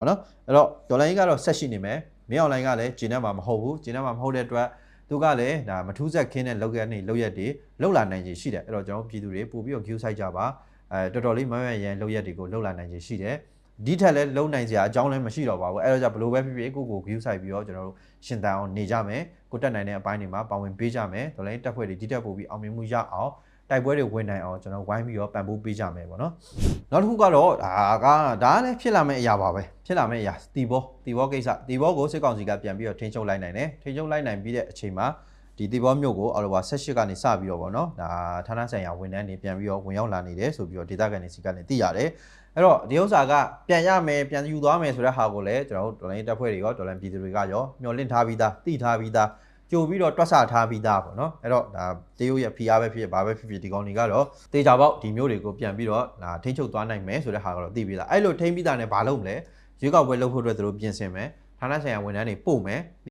ပေါ့နော်အဲ့တော့ဒေါ်လာရင်းကတော့ဆက်ရှိနေမယ်မင်းအွန်လိုင်းကလည်းဂျင်းနဲ့မှာမဟုတ်ဘူးဂျင်းနဲ့မှာမဟုတ်တဲ့အတွက်သူကလည်းဒါမထူးဆက်ခင်းတဲ့လောက်ရနေလောက်ရက်တွေလောက်လာနိုင်ခြေရှိတယ်အဲ့တော့ကျွန်တော်ပြည်သူတွေပို့ပြီးတော့ view site ကြပါအဲတော်တော်လေးမမရန်လောက်ရက်တွေကိုလောက်လာနိုင်ခြေရှိတယ်ဒီထက်လည်းလုံနိုင်စရာအကြောင်းလည်းမရှိတော့ပါဘူးအဲ့တော့じゃဘလို့ပဲဖြစ်ဖြစ်ကိုကို view site ပြီးတော့ကျွန်တော်တို့ရှင်တန်အောင်နေကြမယ်ကိုတက်နိုင်တဲ့အပိုင်းတွေမှာပါဝင်ပေးကြမယ်ဒေါ်လာရင်းတက်ဖွဲ့တွေဒီတက်ပို့ပြီးအောင်မြင်မှုရအောင် တိုက်ပွဲတွေဝင်နိုင်အောင်ကျွန်တော်ဝိုင်းပြီးတော့ပံ့ပိုးပေးကြမယ်ပေါ့နော်နောက်တစ်ခုကတော့ဒါကဒါကလည်းဖြစ်လာမယ့်အရာပါပဲဖြစ်လာမယ့်အရာတီဘောတီဘောကိစ္စတီဘောကိုစစ်ကောင်စီကပြန်ပြီးတော့ထိန်းချုပ်လိုက်နိုင်တယ်ထိန်းချုပ်လိုက်နိုင်ပြီးတဲ့အချိန်မှာဒီတီဘောမြို့ကိုအော်တိုဘာ18ကနေစပြီးတော့ဗောနော်ဒါဌာနဆိုင်ရာဝန်ထမ်းတွေပြန်ပြီးတော့ဝင်ရောက်လာနေတယ်ဆိုပြီးတော့ဒေသခံတွေစီကလည်းသိရတယ်အဲ့တော့ဒီဥစ္စာကပြန်ရမယ်ပြန်ယူသွားမယ်ဆိုတဲ့ဟာကိုလည်းကျွန်တော်တို့ဒေါ်လာတပ်ဖွဲ့တွေရောဒေါ်လာပြည်သူတွေကရောမျှော်လင့်ထားပြီးသားသိထားပြီးသား ကြိုပြီးတော့တွက်ဆထားပြီးသားပေါ့နော်အဲ့တော့ဒါတေးရုပ်ရဲ့ဖိအားပဲဖြစ်ဖြစ်ဘာပဲဖြစ်ဖြစ်ဒီကောင်တွေကတော့တေချာပေါက်ဒီမျိုးတွေကိုပြန်ပြီးတော့ဒါထိန်းချုပ်သွားနိုင်မယ်ဆိုတဲ့ဟာကတော့သိပြီးသားအဲ့လိုထိန်းပြီးသားနဲ့ဘာလုပ်မလဲရွေးကောက်ပွဲလုပ်ဖို့အတွက်သူတို့ပြင်ဆင်မယ်ဌာနဆိုင်ရာဝန်ထမ်းတွေပို့မယ်